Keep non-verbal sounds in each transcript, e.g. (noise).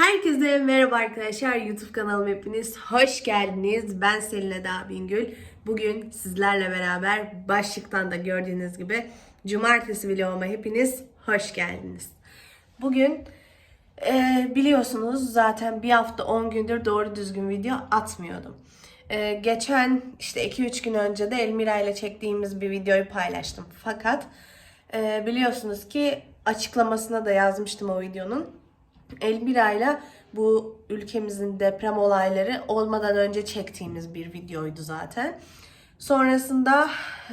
Herkese merhaba arkadaşlar. YouTube kanalıma hepiniz hoş geldiniz. Ben Selin Eda Bingül. Bugün sizlerle beraber başlıktan da gördüğünüz gibi Cumartesi vloguma hepiniz hoş geldiniz. Bugün e, biliyorsunuz zaten bir hafta 10 gündür doğru düzgün video atmıyordum. E, geçen işte 2-3 gün önce de Elmira ile çektiğimiz bir videoyu paylaştım. Fakat e, biliyorsunuz ki açıklamasına da yazmıştım o videonun. Elmira ile bu ülkemizin deprem olayları olmadan önce çektiğimiz bir videoydu zaten. Sonrasında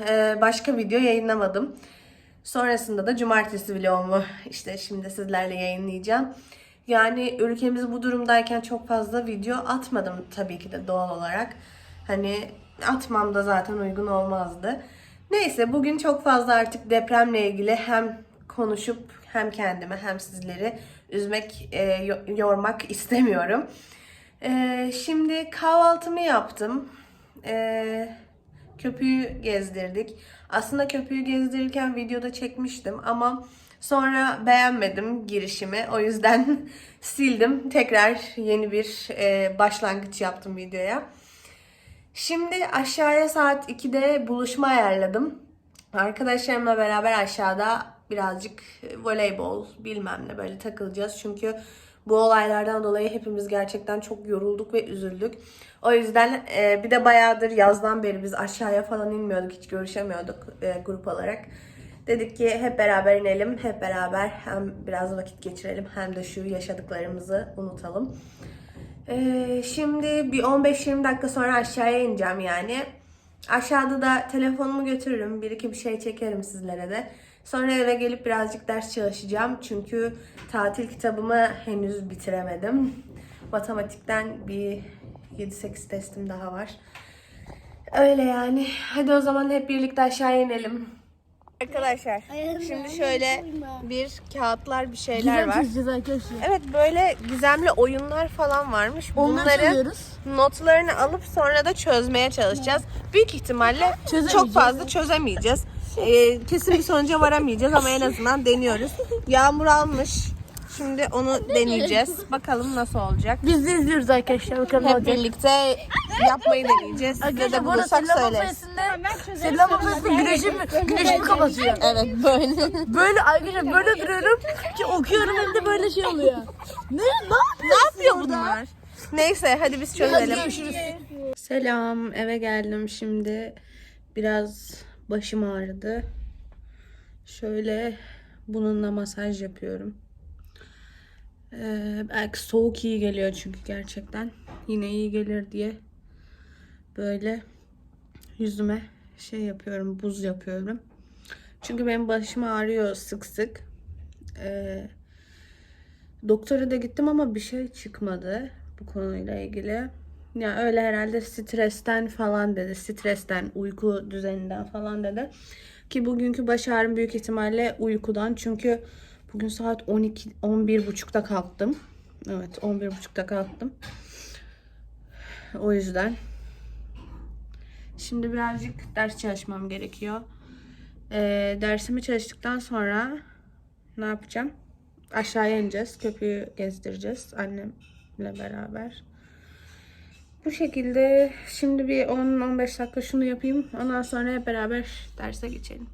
e, başka video yayınlamadım. Sonrasında da cumartesi vlogumu işte şimdi sizlerle yayınlayacağım. Yani ülkemiz bu durumdayken çok fazla video atmadım tabii ki de doğal olarak. Hani atmam da zaten uygun olmazdı. Neyse bugün çok fazla artık depremle ilgili hem konuşup hem kendimi hem sizleri üzmek, e, yo- yormak istemiyorum. E, şimdi kahvaltımı yaptım. E, köpüğü gezdirdik. Aslında köpüğü gezdirirken videoda çekmiştim ama sonra beğenmedim girişimi. O yüzden (laughs) sildim. Tekrar yeni bir e, başlangıç yaptım videoya. Şimdi aşağıya saat 2'de buluşma ayarladım. Arkadaşlarımla beraber aşağıda birazcık voleybol bilmem ne böyle takılacağız. Çünkü bu olaylardan dolayı hepimiz gerçekten çok yorulduk ve üzüldük. O yüzden e, bir de bayağıdır yazdan beri biz aşağıya falan inmiyorduk. Hiç görüşemiyorduk e, grup olarak. Dedik ki hep beraber inelim. Hep beraber hem biraz vakit geçirelim hem de şu yaşadıklarımızı unutalım. Ee, şimdi bir 15-20 dakika sonra aşağıya ineceğim yani. Aşağıda da telefonumu götürürüm. Bir iki bir şey çekerim sizlere de. Sonra eve gelip birazcık ders çalışacağım. Çünkü tatil kitabımı henüz bitiremedim. Matematikten bir 7-8 testim daha var. Öyle yani. Hadi o zaman hep birlikte aşağı inelim. Arkadaşlar şimdi şöyle bir kağıtlar bir şeyler var. çözeceğiz arkadaşlar. Evet böyle gizemli oyunlar falan varmış. Onları Bunları çözüyoruz. notlarını alıp sonra da çözmeye çalışacağız. Büyük ihtimalle çok Çözemeyeceğiz. fazla çözemeyeceğiz. Ee, kesin bir sonuca varamayacağız ama en azından deniyoruz. Yağmur almış. Şimdi onu deneyeceğiz. Bakalım nasıl olacak. Biz de izliyoruz arkadaşlar. Bakalım ne Hep olacak. birlikte yapmayı deneyeceğiz. Size de arada bulursak Selam söyleriz. Mafyası'nda Selam Mafyası'nda güneşimi, güneşimi kapatıyor. Evet böyle. Böyle arkadaşlar böyle duruyorum ki okuyorum hem de böyle şey oluyor. Ne? Ne ne yapıyor bunlar? Neyse hadi biz çözelim. Görüşürüz. Selam, eve geldim şimdi. Biraz başım ağrıdı. Şöyle bununla masaj yapıyorum. Ee, belki soğuk iyi geliyor çünkü gerçekten. Yine iyi gelir diye böyle yüzüme şey yapıyorum, buz yapıyorum. Çünkü benim başım ağrıyor sık sık. Ee, doktora da gittim ama bir şey çıkmadı bu konuyla ilgili. Ya öyle herhalde stresten falan dedi. Stresten, uyku düzeninden falan dedi. Ki bugünkü baş ağrım büyük ihtimalle uykudan. Çünkü bugün saat 12 11 buçukta kalktım. Evet 11 buçukta kalktım. O yüzden. Şimdi birazcık ders çalışmam gerekiyor. Ee, dersimi çalıştıktan sonra ne yapacağım? Aşağıya ineceğiz. Köpüğü gezdireceğiz annemle beraber. Bu şekilde şimdi bir 10-15 dakika şunu yapayım. Ondan sonra hep beraber derse geçelim.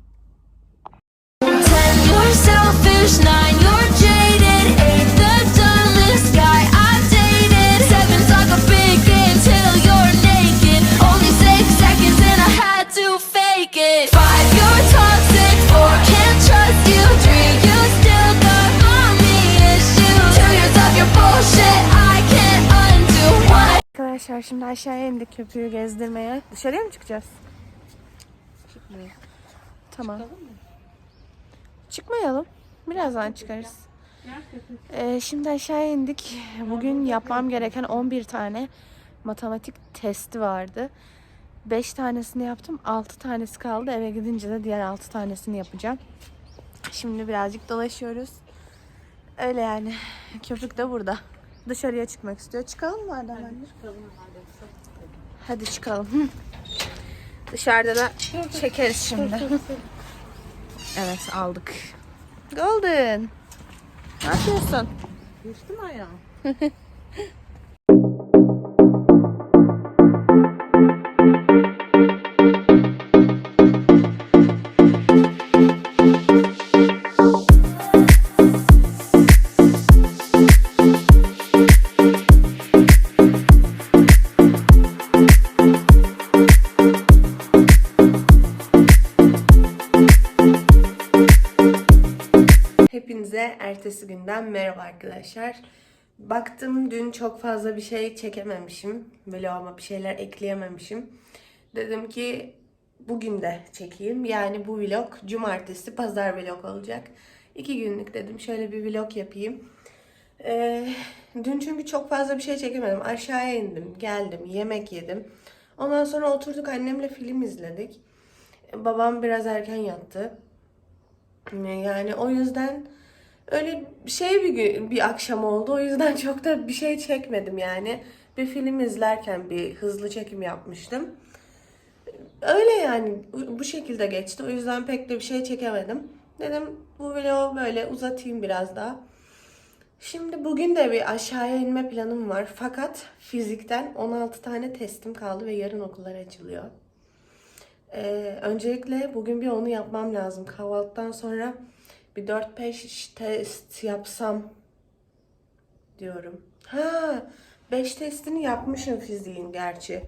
Şimdi aşağıya indik köpüğü gezdirmeye. Dışarıya mı çıkacağız? Tamam. Çıkmayalım. Birazdan çıkarız. Ee, şimdi aşağıya indik. Bugün yapmam gereken 11 tane matematik testi vardı. 5 tanesini yaptım. 6 tanesi kaldı. Eve gidince de diğer 6 tanesini yapacağım. Şimdi birazcık dolaşıyoruz. Öyle yani. Köpük de burada. Dışarıya çıkmak istiyor. Çıkalım mı Adem anne? Hadi çıkalım. Dışarıda da çekeriz şimdi. Evet aldık. Golden. Ne yapıyorsun? Düştüm ayağa. (laughs) ertesi günden merhaba arkadaşlar. Baktım dün çok fazla bir şey çekememişim. Vloguma bir şeyler ekleyememişim. Dedim ki bugün de çekeyim. Yani bu vlog cumartesi pazar vlog olacak. İki günlük dedim şöyle bir vlog yapayım. Ee, dün çünkü çok fazla bir şey çekemedim. Aşağıya indim, geldim, yemek yedim. Ondan sonra oturduk annemle film izledik. Babam biraz erken yattı. Yani o yüzden öyle şey bir gün, bir akşam oldu. O yüzden (laughs) çok da bir şey çekmedim yani. Bir film izlerken bir hızlı çekim yapmıştım. Öyle yani bu şekilde geçti. O yüzden pek de bir şey çekemedim. Dedim bu vlogu böyle uzatayım biraz daha. Şimdi bugün de bir aşağıya inme planım var. Fakat fizikten 16 tane testim kaldı ve yarın okullar açılıyor. Ee, öncelikle bugün bir onu yapmam lazım. Kahvaltıdan sonra bir 4-5 test yapsam diyorum. Ha, 5 testini yapmışım fiziğin gerçi.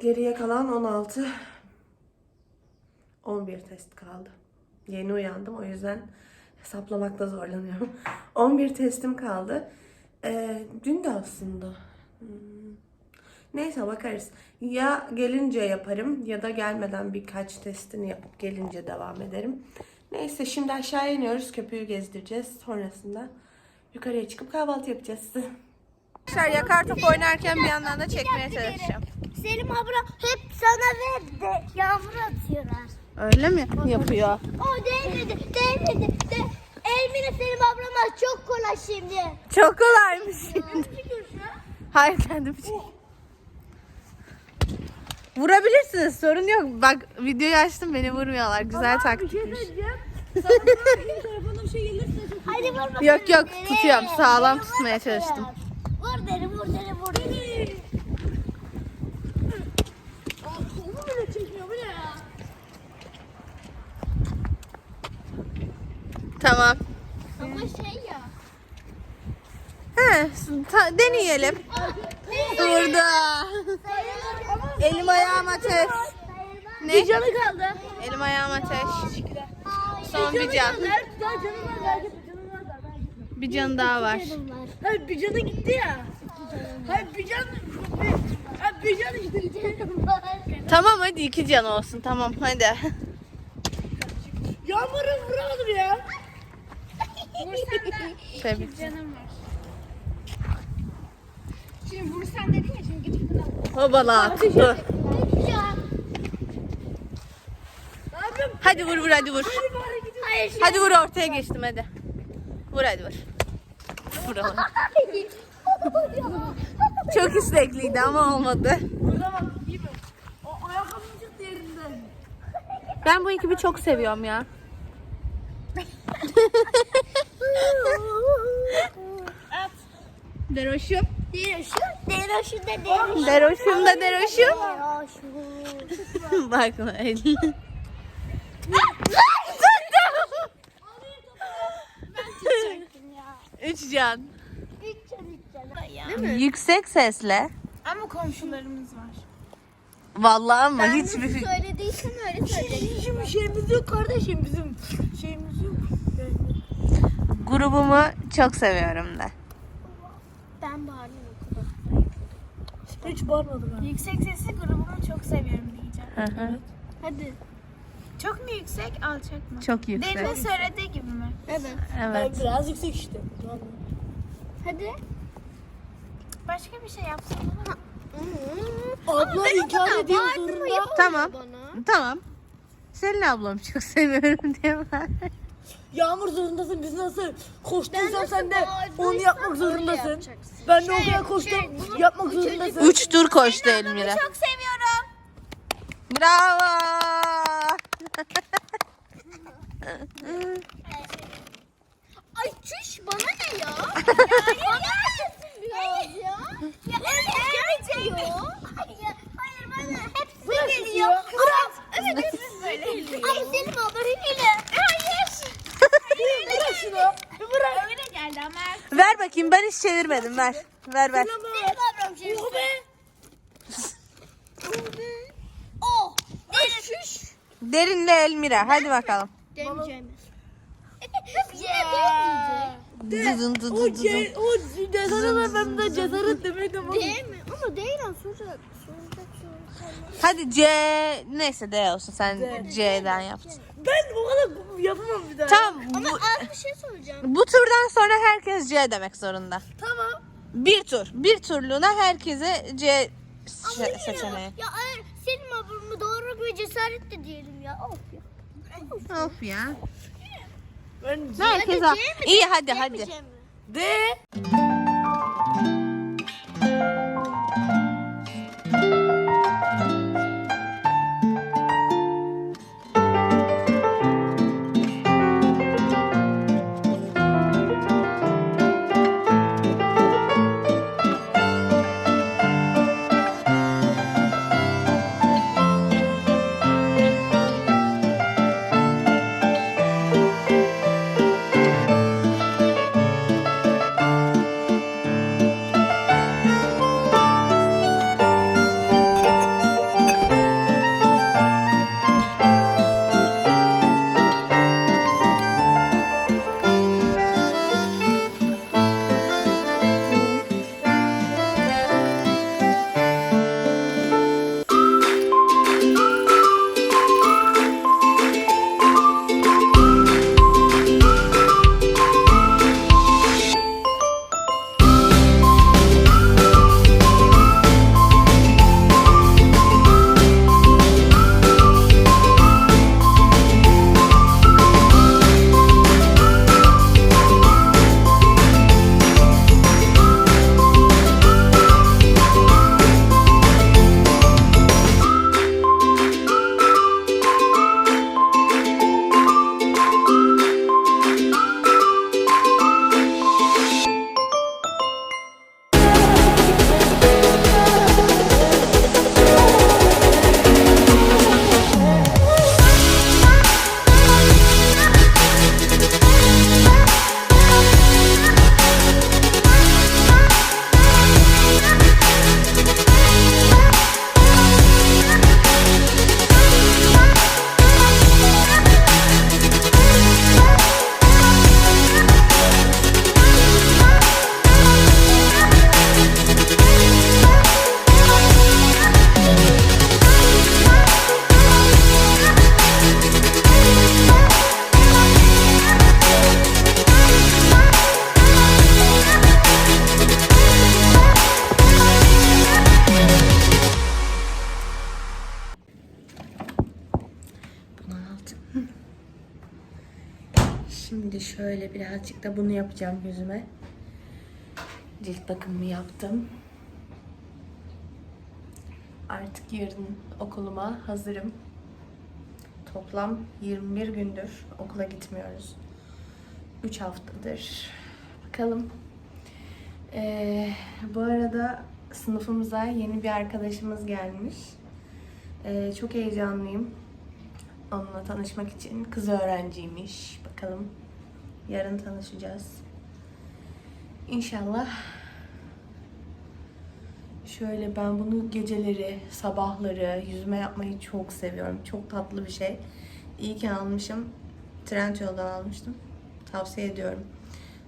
Geriye kalan 16 11 test kaldı. Yeni uyandım o yüzden hesaplamakta zorlanıyorum. (laughs) 11 testim kaldı. Ee, dün de aslında. Hmm. Neyse bakarız. Ya gelince yaparım ya da gelmeden birkaç testini yapıp gelince devam ederim. Neyse şimdi aşağı iniyoruz. Köpüğü gezdireceğiz. Sonrasında yukarıya çıkıp kahvaltı yapacağız. Arkadaşlar yakar top oynarken bir yandan da çekmeye çalışacağım. Selim abla hep sana verdi. Yağmur atıyorlar. Öyle mi yapıyor? O değmedi, değmedi. De, Elmine Selim ablama çok kolay şimdi. Çok kolaymış şimdi. Hayır kendim için. Vurabilirsiniz sorun yok. Bak videoyu açtım beni vurmuyorlar. Güzel taktikmiş. Hadi vur bakalım. Yok yok deri. tutuyorum. Sağlam tutmaya vur çalıştım. Vur deri, vur deri, vur deri. Tamam. Ama şey ya. He, ta- deneyelim. Burada. Elim ayağım ateş. Ne? Canı kaldı. Elim ayağım ateş. Son bir can. Daha canı var. Daha canı var. Daha Bir can daha var. Hayır bir canı gitti ya. Hayır bir can. Hayır bir canı gitti. Tamam hadi iki can olsun. Tamam hadi. Yağmur'u vuramadım ya. (laughs) Tebrik. Şimdi vursan dedin ya şimdi gidip buna. Hobala. Ya. Hadi vur vur hadi vur. Şimdi. Hadi vur ortaya geçtim hadi. Vur hadi vur. Vuralım. Çok istekliydi ama olmadı. Ben bu ekibi çok seviyorum ya. Deroşum. Deroşu, deroşu da deroşu. Deroşum da deroşum. Deroşu. Can, üç can. Yüksek sesle. Ama komşularımız var. Vallahi ama hiçbir fikrim. Söylediysen öyle söyle. Bizim şeyimiz yok kardeşim bizim. Şeyimiz yok. Grubumu çok seviyorum da. Ben bağırıyorum. Hiç bağırmadım ben. Yüksek sesli grubunu çok seviyorum diyeceğim. Hı hı. Hadi. Çok mu yüksek, alçak mı? Çok yüksek. Derin söylediği gibi mi? Evet. Ben Evet. biraz yüksek işte. Hadi. Başka bir şey yapsana. Abla inkar ediyor zorunda. Tamam. Tamam. Selin ablamı çok (laughs) seviyorum diye var. Yağmur zorundasın biz nasıl koştuysam sen de onu yapmak zorundasın. Ben de o Şey, kadar koştum şey, yapmak zorundasın. Üç tur koştu Elmira. Çok seviyorum. Bravo. Ay çüş bana ne ya? Yani bana ne biraz ya? Ya evet şey geliyor. Hayır, hayır bana. Hep size geliyor. Ama evet hep siz böyle geliyor. Ay senin haberi hile. Hayır. Hayır. Bırak şunu. Bırak. Öyle geldi ama. Ver bakayım ben hiç çevirmedim ver. Ver ver. Tamam. Derinle Elmira. Hadi bakalım. Demeyeceğimiz. Dudun dudun O dudun. ce, o cesaret efendim cesaret demek ama. Değil mi? Ama değil lan soracak. Soracak soracak. Hadi C. Neyse D olsun. Sen C'den yaptın. Ben o kadar yapamam bir daha. Tamam. Ama Bu, az bir şey soracağım. bu turdan sonra herkes C demek zorunda. Tamam. Bir tur. Bir turluğuna herkese C se- seçeneği. Ya eğer Selim ablamı doğru ve cesaret de diyelim ya. Of ya. Of ya. Ben Herkes al. İyi hadi hadi. De. Da bunu yapacağım yüzüme. Cilt bakımımı yaptım. Artık yarın okuluma hazırım. Toplam 21 gündür okula gitmiyoruz. 3 haftadır. Bakalım. Ee, bu arada sınıfımıza yeni bir arkadaşımız gelmiş. Ee, çok heyecanlıyım. Onunla tanışmak için kız öğrenciymiş. Bakalım. Yarın tanışacağız. İnşallah. Şöyle ben bunu geceleri, sabahları yüzme yapmayı çok seviyorum. Çok tatlı bir şey. İyi ki almışım. Trendyol'dan almıştım. Tavsiye ediyorum.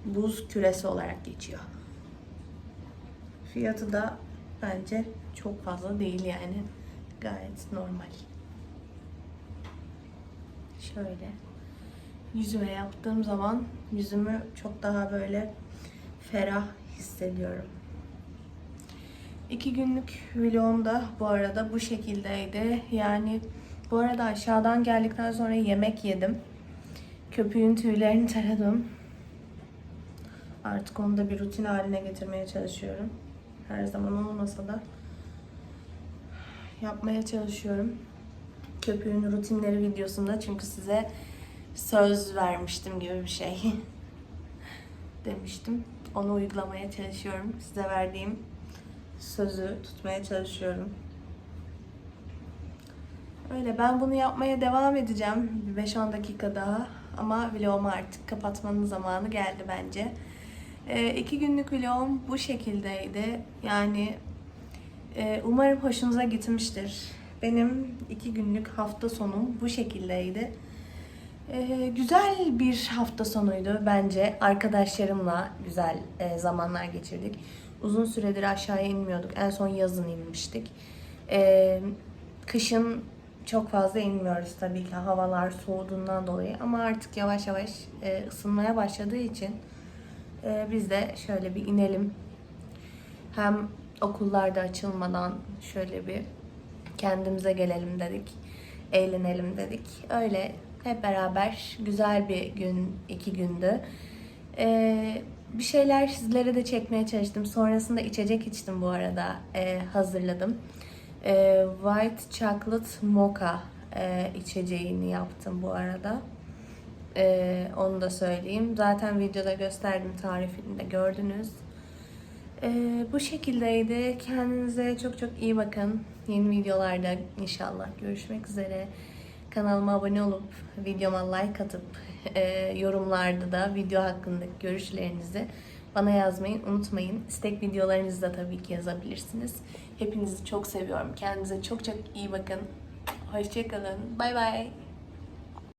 Buz küresi olarak geçiyor. Fiyatı da bence çok fazla değil yani. Gayet normal. Şöyle yüzüme yaptığım zaman yüzümü çok daha böyle ferah hissediyorum. İki günlük vlogum da bu arada bu şekildeydi. Yani bu arada aşağıdan geldikten sonra yemek yedim. Köpüğün tüylerini taradım. Artık onu da bir rutin haline getirmeye çalışıyorum. Her zaman olmasa da yapmaya çalışıyorum köpüğün rutinleri videosunda çünkü size söz vermiştim gibi bir şey (laughs) demiştim. Onu uygulamaya çalışıyorum. Size verdiğim sözü tutmaya çalışıyorum. Öyle ben bunu yapmaya devam edeceğim bir 5-10 dakika daha ama vlogumu artık kapatmanın zamanı geldi bence. Ee, iki günlük vlogum bu şekildeydi. Yani e, umarım hoşunuza gitmiştir. Benim iki günlük hafta sonum bu şekildeydi. Ee, güzel bir hafta sonuydu bence. Arkadaşlarımla güzel e, zamanlar geçirdik. Uzun süredir aşağıya inmiyorduk. En son yazın inmiştik. Ee, kışın çok fazla inmiyoruz tabii ki havalar soğuduğundan dolayı. Ama artık yavaş yavaş e, ısınmaya başladığı için e, biz de şöyle bir inelim. Hem okullarda açılmadan şöyle bir kendimize gelelim dedik. Eğlenelim dedik. Öyle hep beraber güzel bir gün, iki gündü. Ee, bir şeyler sizlere de çekmeye çalıştım. Sonrasında içecek içtim bu arada. Ee, hazırladım. Ee, White Chocolate Mocha e, içeceğini yaptım bu arada. Ee, onu da söyleyeyim. Zaten videoda gösterdim tarifini de gördünüz. Ee, bu şekildeydi. Kendinize çok çok iyi bakın. Yeni videolarda inşallah görüşmek üzere. Kanalıma abone olup videoma like atıp (laughs) e, yorumlarda da video hakkındaki görüşlerinizi bana yazmayı unutmayın. İstek videolarınızı da tabii ki yazabilirsiniz. Hepinizi çok seviyorum. Kendinize çok çok iyi bakın. Hoşçakalın. Bay bay.